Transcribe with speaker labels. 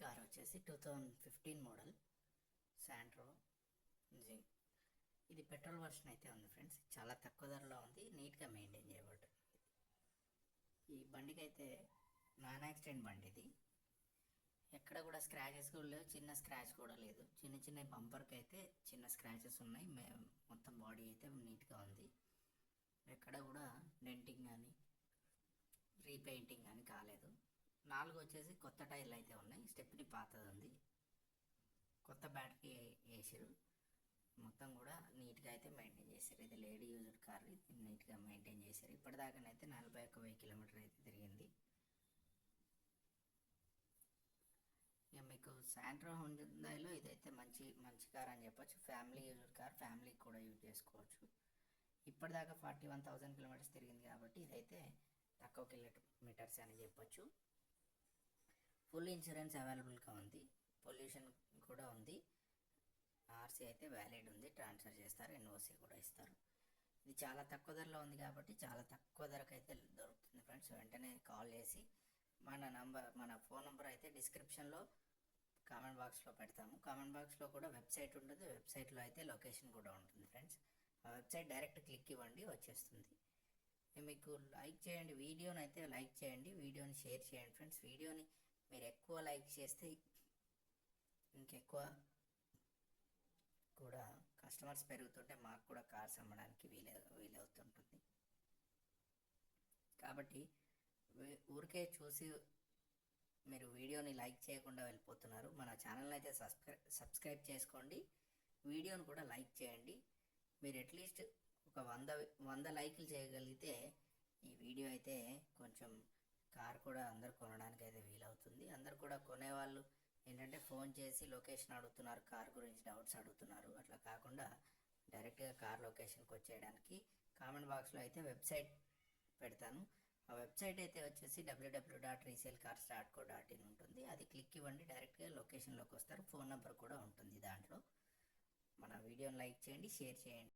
Speaker 1: Car వచ్చేసి two thousand fifteen model. Santro Xing ఇది petrol version అయితే ఉంది ఫ్రెండ్స్. చాలా తక్కువ ధరలో ఉంది. నీట్గా మెయింటైన్ చేయబడుతుంది ఈ బండికి అయితే నాన్ యాక్సిడెంట్ బండి ఇది. ఎక్కడ కూడా స్క్రాచెస్ కూడా లేవు. చిన్న స్క్రాచ్ కూడా లేదు. చిన్న చిన్న బంపర్కి అయితే చిన్న స్క్రాచెస్ ఉన్నాయి. మే- మొత్తం బాడీ అయితే నీట్గా ఉంది. ఎక్కడ కూడా డెంటింగ్ కానీ రీపెయింటింగ్ కానీ కాలేదు. నాలుగు వచ్చేసి కొత్త టైర్లు అయితే ఉన్నాయి. స్టెప్ని పాతది ఉంది కొత్త బ్యాటరీ వేసారు మొత్తం కూడా నీట్గా అయితే మెయింటైన్ చేశారు. ఇది లేడీ యూజ్డ్ కార్. ఇది నీట్గా మెయింటైన్ చేశారు. ఇప్పటిదాకానైతే నలభై ఒక్క వెయ్యి కిలోమీటర్ అయితే తిరిగింది. ఇక మీకు శాంట్రో హుందాయిలో ఇదైతే మంచి మంచి కార్ అని చెప్పొచ్చు. Family used car. ఫ్యామిలీకి కూడా యూజ్ చేసుకోవచ్చు. ఇప్పటిదాకా ఫార్టీ వన్ థౌజండ్ కిలోమీటర్స్ తిరిగింది కాబట్టి ఇదైతే తక్కువ కిలోమీటర్స్ అని చెప్పొచ్చు. ఫుల్ ఇన్సూరెన్స్ అవైలబుల్గా ఉంది. పొల్యూషన్ కూడా ఉంది. ఆర్సీ అయితే వ్యాలిడ్ ఉంది. ట్రాన్స్ఫర్ చేస్తారు. ఎన్ఓసి కూడా ఇస్తారు. ఇది చాలా తక్కువ ధరలో ఉంది కాబట్టి చాలా తక్కువ ధరకు అయితే దొరుకుతుంది ఫ్రెండ్స్. వెంటనే కాల్ చేసి మన నంబర్ మన ఫోన్ నెంబర్ అయితే డిస్క్రిప్షన్లో కామెంట్ బాక్స్లో పెడతాము. కామెంట్ బాక్స్లో కూడా వెబ్సైట్ ఉంటుంది. వెబ్సైట్లో అయితే లొకేషన్ కూడా ఉంటుంది ఫ్రెండ్స్. ఆ వెబ్సైట్ డైరెక్ట్ క్లిక్ ఇవ్వండి వచ్చేస్తుంది. మీకు లైక్ చేయండి వీడియోని అయితే లైక్ చేయండి వీడియోని షేర్ చేయండి ఫ్రెండ్స్. వీడియోని మీరు ఎక్కువ లైక్ చేస్తే ఇంకెక్కువ కూడా కస్టమర్స్ పెరుగుతుంటే మాకు కూడా కార్స్ అమ్మడానికి వీలే వీలవుతుంటుంది. కాబట్టి ఊరికే చూసి మీరు వీడియోని లైక్ చేయకుండా వెళ్ళిపోతున్నారు. మన ఛానల్ అయితే సబ్స్క్రై సబ్స్క్రైబ్ చేసుకోండి. వీడియోని కూడా లైక్ చేయండి. మీరు అట్లీస్ట్ ఒక వంద వంద లైక్లు చేయగలిగితే ఈ వీడియో అయితే కొంచెం కార్ కూడా అందరు కొనడానికి అయితే వీలవుతుంది. కూడా కొనేవాళ్ళు. ఏంటంటే ఫోన్ చేసి లొకేషన్ అడుగుతున్నారు కార్ గురించి డౌట్స్ అడుగుతున్నారు. అట్లా కాకుండా డైరెక్ట్గా కార్ లొకేషన్కి వచ్చేయడానికి కామెంట్ బాక్స్లో అయితే వెబ్సైట్ పెడతాను. ఆ వెబ్సైట్ అయితే వచ్చేసి W W dot resale cars dot co dot in ఉంటుంది. అది క్లిక్ ఇవ్వండి డైరెక్ట్గా లొకేషన్లోకి వస్తారు. ఫోన్ నెంబర్ కూడా ఉంటుంది దాంట్లో. మన వీడియోని లైక్ చేయండి షేర్ చేయండి.